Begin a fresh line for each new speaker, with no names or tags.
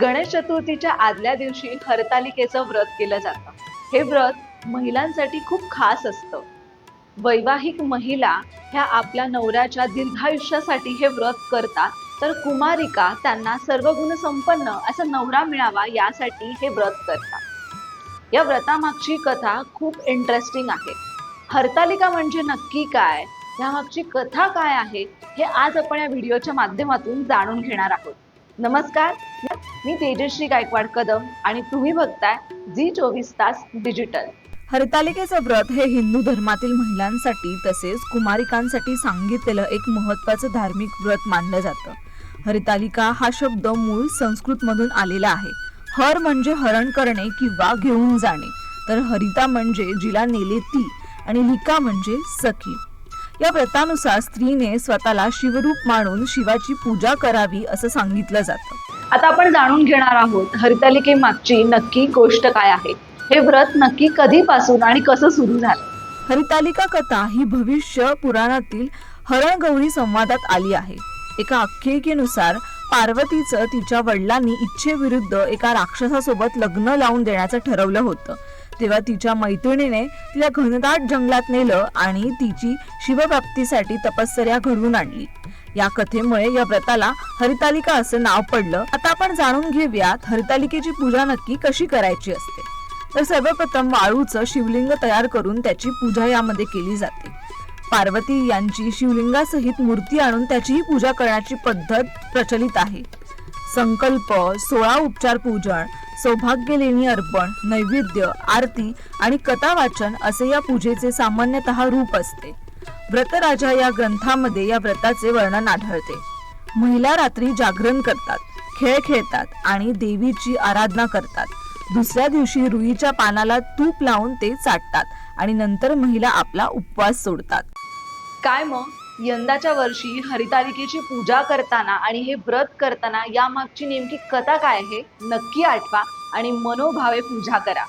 गणेश चतुर्थीच्या आदल्या दिवशी हरतालिकेचं व्रत केलं जातं. हे व्रत महिलांसाठी खूप खास असतं. वैवाहिक महिला ह्या आपल्या नवऱ्याच्या दीर्घायुष्यासाठी हे व्रत करतात तर कुमारिका त्यांना सर्व गुण संपन्न असा नवरा मिळावा यासाठी हे व्रत करतात. या व्रतामागची कथा खूप इंटरेस्टिंग आहे. हरतालिका म्हणजे नक्की काय? यामागची कथा काय आहे? हे आज आपण या व्हिडिओच्या माध्यमातून जाणून घेणार आहोत. नमस्कार. मी तेजश्री गायकवाड कदम आणि तुम्ही बघताय झी चोवीस तास डिजिटल.
हरतालिकेचं व्रत हे हिंदू धर्मातील महिलांसाठी तसेच कुमारिकांसाठी सांगितलेलं एक महत्वाचं धार्मिक व्रत मानलं जातं. हरितालिका हा शब्द मूळ संस्कृत मधून आलेला आहे. हर म्हणजे हरण करणे किंवा घेऊन जाणे. तर हरिता म्हणजे जिला नेले ती आणि लिका म्हणजे सखी. या व्रतानुसार स्त्रीने स्वतःला शिवरूप मानून शिवाची पूजा करावी असं सांगितलं जातं.
आता आपण जाणून घेणार आहोत हरितालिके मागची नक्की गोष्ट काय आहे? हे व्रत नक्की कधीपासून आणि कसं सुरू झालं?
हरितालिका कथा ही भविष्य पुराणातील हरणगौरी संवादात आली आहे. एका आख्यायिकेनुसार पार्वतीचं तिच्या वडिलांनी इच्छेविरुद्ध एका राक्षसासोबत लग्न लावून देण्याचं ठरवलं होतं. तेव्हा तिच्या मैत्रिणीने तिला घनदाट जंगलात नेलं आणि तिची शिवप्राप्तीसाठी तपश्चर्या घडवून आणली. या कथेमुळे या व्रताला हरितालिका असं नाव पडलं. आता आपण जाणून घेऊयात हरितालिकेची पूजा नक्की कशी करायची असते. तर सर्वप्रथम वाळूचं शिवलिंग तयार करून त्याची पूजा यामध्ये केली जाते. पार्वती यांची शिवलिंगासहित मूर्ती आणून त्याचीही पूजा करण्याची पद्धत प्रचलित आहे. संकल्प सोळा उपचार पूजन सौभाग्य लेणी अर्पण नैवेद्य आरती आणि कथा वाचन असे या पूजेचे सामान्यतः रूप असते. व्रतराजा या ग्रंथामध्ये या व्रताचे वर्णन आढळते. महिला रात्री जागरण करतात खेळ खेळतात आणि देवीची आराधना करतात. दुसऱ्या दिवशी रुईच्या पानाला तूप लावून ते चाटतात आणि नंतर महिला आपला उपवास सोडतात.
काय मग? यंदाच्या वर्षी हरितालिकेची पूजा करताना आणि हे व्रत करताना यामागची नेमकी कथा काय आहे? नक्की आठवा आणि मनोभावे पूजा करा.